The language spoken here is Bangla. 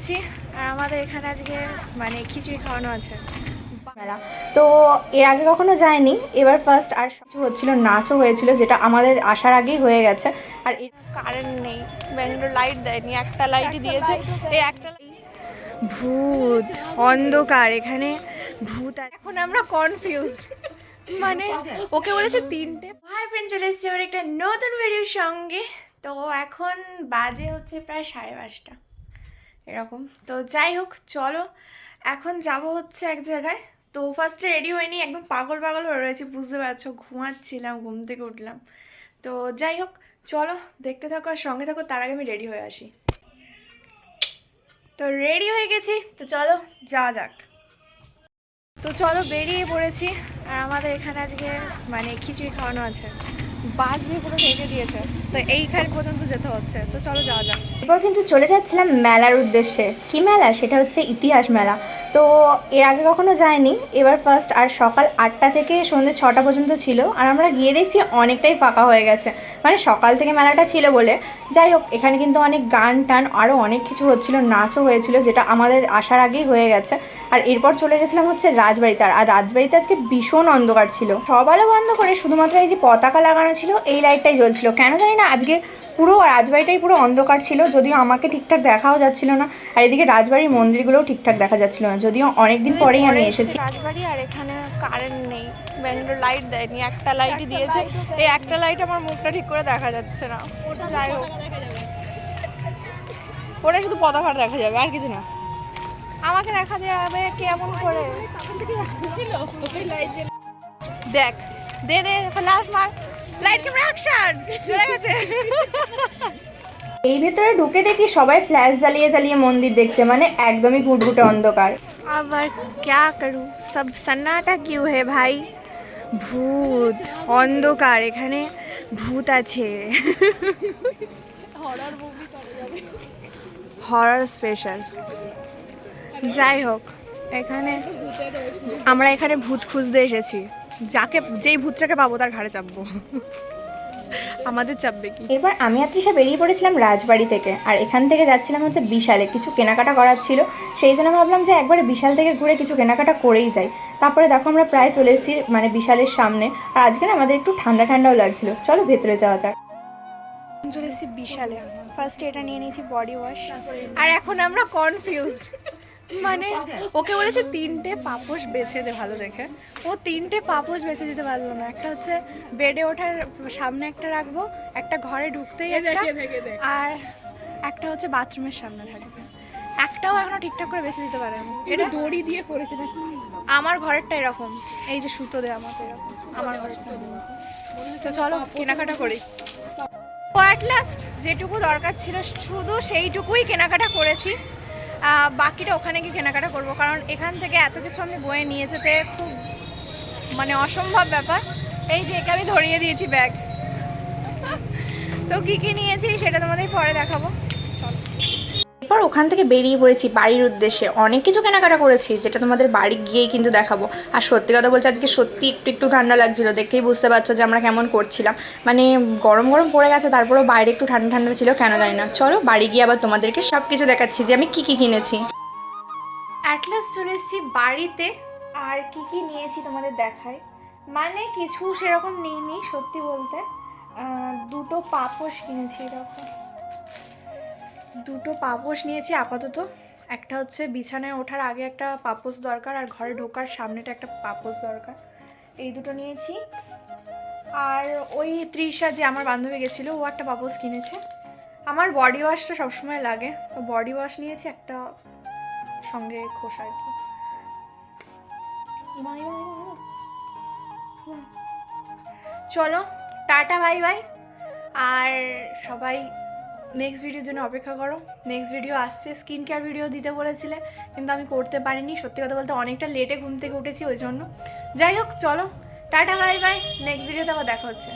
পড়েছি আর আমাদের এখানে আজকে মানে খিচুড়ি খাওয়ানো আছে। মেলা তো এর আগে কখনো যায়নি এবার ফার্স্ট আর কিছু হচ্ছিল নাচও হয়েছিল যেটা আমাদের আসার আগেই হয়ে গেছে। আর কারেন্ট নেই। ব্যাঙ্গালোর লাইট দেয়নি একটা লাইটই দিয়েছে। এই একটা ভূত অন্ধকার এখানে। ভূত। এখন আমরা কনফিউজড মানে ওকে বলেছে তিনটে। ভাই ফ্রেন্ড চলে এসেছি আবার একটা নতুন ভিডিওর সঙ্গে। তো এখন বাজে হচ্ছে প্রায় সাড়ে পাঁচটা। এরকম। তো যাই হোক, চলো। এখন যাব হচ্ছে এক জায়গায়। তো ফার্স্টে রেডি হয়নি, একদম পাগল পাগল হয়ে রয়েছে, বুঝতে পারছ? ঘুমাচ্ছিলাম, ঘুম থেকে উঠলাম। তো যাই হোক, চলো, দেখতে থাকো আর সঙ্গে থাকো, তার আগে আমি রেডি হয়ে আসি। তো রেডি হয়ে গেছি, তো চলো, যাওয়া যাক। তো চলো, বেরিয়ে পড়েছি। আর আমাদের এখানে আজকে মানে খিচুড়ি খাওয়ানো আছে। বাস দিয়ে পুরো ভেঙে দিয়েছে। তো এইখানে পর্যন্ত যেতে হচ্ছে। তো চলো যাওয়া যাক। এরপর কিন্তু চলে যাচ্ছিলাম মেলার উদ্দেশ্যে। কি মেলা? সেটা হচ্ছে ইতিহাস মেলা। তো এর আগে কখনো যায়নি এবার ফার্স্ট আর সকাল আটটা থেকে সন্ধ্যে ছটা পর্যন্ত ছিল আর আমরা গিয়ে দেখছি অনেকটাই ফাঁকা হয়ে গেছে। মানে সকাল থেকে মেলাটা ছিল বলে। যাই হোক, এখানে কিন্তু অনেক গান টান আরও অনেক কিছু হচ্ছিল, নাচও হয়েছিল যেটা আমাদের আসার আগেই হয়ে গেছে। আর এরপর চলে গেছিলাম হচ্ছে রাজবাড়িতে। আর রাজবাড়িতে আজকে ভীষণ অন্ধকার ছিল। সব আলো বন্ধ করে শুধুমাত্র এই যে পতাকা লাগানো ছিল, এই লাইটটাই জ্বলছিল। কেন জানি না, আজকে পুরো রাজবাড়িটাই পুরো অন্ধকার ছিল যদিও আমাকে ঠিকঠাক দেখাও যাচ্ছিল না আর এদিকে রাজবাড়ির মন্দিরগুলোও ঠিকঠাক দেখা যাচ্ছিল না যদিও অনেকদিন পরেই আমি এসেছি। রাজবাড়ি আর এখানে কারেন্ট নেই ব্যাঙ্গালোর লাইট দেয়নি একটা লাইটই দিয়েছে। এই একটা লাইট আমার মুখটা ঠিক করে দেখা যাচ্ছে না। ওটা যাই হোক। ওটা শুধু পতাকাটা দেখা যাবে আর কিছু না। আমাকে দেখা যাবে কেমন করে? দেখ দে দে লাস্ট মার। লাইট ক্যামেরা অ্যাকশন চলে গেছে এই ভেতরে ঢুকে দেখি সবাই ফ্ল্যাশ জ্বালিয়ে জ্বালিয়ে মন্দির দেখছে মানে একদমই ঘুটঘুটে অন্ধকার। আবার ক্যা করু? সব সন্নাটা কিউ হে ভাই? ভূত অন্ধকার এখানে ভূত আছে। হরর স্পেশাল যাই হোক এখানে আমরা এখানে ভূত খুঁজতে এসেছি। যাকে যেই ভূতটাকে পাবো তার ঘাড়ে চাপবো। আমাদের চাপবে কি? এরপর আমি আর তৃষা বেরিয়ে পড়েছিলাম রাজবাড়ি থেকে আর এখান থেকে যাচ্ছিলাম হচ্ছে বিশালে কিছু কেনাকাটা করার ছিল। সেই জন্য ভাবলাম যে একবারে বিশাল থেকে ঘুরে কিছু কেনাকাটা করেই যাই। তারপরে দেখো আমরা প্রায় চলে এসেছি মানে বিশালের সামনে আর আজকে না আমাদের একটু ঠান্ডা ঠান্ডাও লাগছিল। চলো ভেতরে যাওয়া যাক। চলে এসেছি বিশালে। ফার্স্টে এটা নিয়ে নিয়েছি বডি ওয়াশ আর এখন আমরা কনফিউজড মানে ওকে বলেছে তিনটে পাপোশ বেছে দে ভালো দেখে। ও তিনটে পাপোশ বেছে দিতে পারল না। একটা হচ্ছে বেডে ওঠার সামনে একটা রাখব একটা ঘরে ঢুকতেই একটা আর একটা হচ্ছে বাথরুমের সামনে থাকবে। একটাও এখনও ঠিকঠাক করে বেছে দিতে পারেনি। এটা দড়ি দিয়ে করেছে আমার ঘরেরটা এরকম। এই যে সুতো দেয় আমাকে এরকম। আমার ঘরেরটা। তো চলো কেনাকাটা করি। অ্যাট লাস্ট যেটুকু দরকার ছিল শুধু সেইটুকুই কেনাকাটা করেছি। বাকিটা ওখানে গিয়ে কেনাকাটা করব। কারণ এখান থেকে এত কিছু আমি বয়ে নিয়ে যেতে খুব মানে অসম্ভব ব্যাপার। এই যে, একে আমি ধরিয়ে দিয়েছি ব্যাগ তো কী কী নিয়েছি সেটা তোমাদের পরে দেখাবো। ওখান থেকে বেরিয়ে পড়েছি বাড়ির উদ্দেশ্যে। অনেক কিছু কেনাকাটা করেছি, যেটা তোমাদের বাড়ি গিয়েই কিন্তু দেখাবো। আর সত্যি কথা বলছি আজকে সত্যি একটু একটু ঠান্ডা লাগছিল, দেখেই বুঝতে পারছ যে আমরা কেমন করছিলাম। মানে গরম গরম পড়ে গেছে, তারপরেও বাইরে একটু ঠান্ডা ঠান্ডা ছিল, কেন জানি না। চলো বাড়ি গিয়ে আবার তোমাদেরকে সব কিছু দেখাচ্ছি যে আমি কি কি কিনেছি। অ্যাটলাস চলে এসেছি বাড়িতে। আর কি কি নিয়েছি তোমাদের দেখাই। মানে কিছু সেরকম নিইনি, সত্যি বলতে। দুটো পাপোশ কিনেছি, এরকম। দুটো পাপোশ নিয়েছি আপাতত। একটা হচ্ছে বিছানায় ওঠার আগে একটা পাপোশ দরকার আর ঘরে ঢোকার সামনেটা একটা পাপোশ দরকার। এই দুটো নিয়েছি। আর ওই ত্রিশা যে আমার বান্ধবী গেছিল, ও একটা পাপোশ কিনেছে। আমার বডি ওয়াশটা সবসময় লাগে। তো বডি ওয়াশ নিয়েছি একটা সঙ্গে খোসা আর কি। চলো, টাটা, বাই বাই। আর সবাই নেক্সট ভিডিওর জন্য অপেক্ষা করো। নেক্সট ভিডিও আসছে স্কিন কেয়ার ভিডিও দিতে বলেছিলে, কিন্তু আমি করতে পারিনি। সত্যি কথা বলতে অনেকটা লেটে ঘুম থেকে উঠেছি ওই জন্য। যাই হোক, চলো। টাটা বাই বাই নেক্সট ভিডিওতে আবার দেখা হচ্ছে।